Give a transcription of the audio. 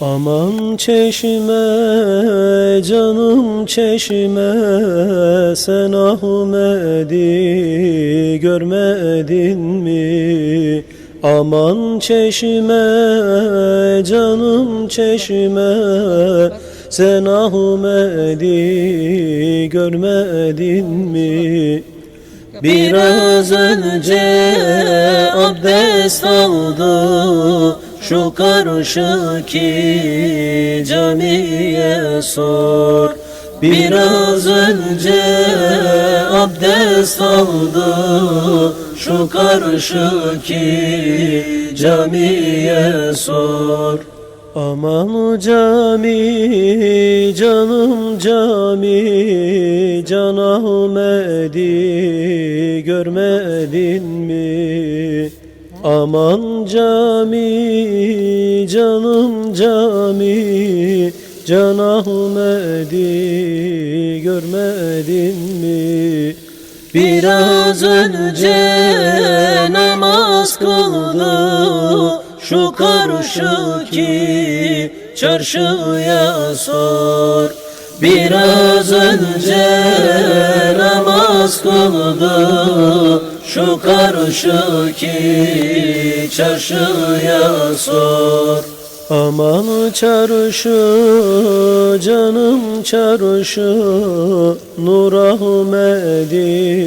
Aman çeşme canım çeşme sen Ahmet'i görmedin mi? Aman çeşme canım çeşme sen Ahmet'i görmedin mi? Biraz önce abdest aldı şu karşıki camiye sor. Biraz önce abdest aldı. Şu karşıki camiye sor. Aman cami canım cami Can Ahmet'i görmedin mi? Aman cami canım cami Can Ahmet'i görmedin mi? Biraz önce namaz kıldı şu karşıki çarşıya sor Biraz önce namaz kıldı şu karşıki çarşıya sor. Aman çarşı canım çarşı Nur Ahmet'i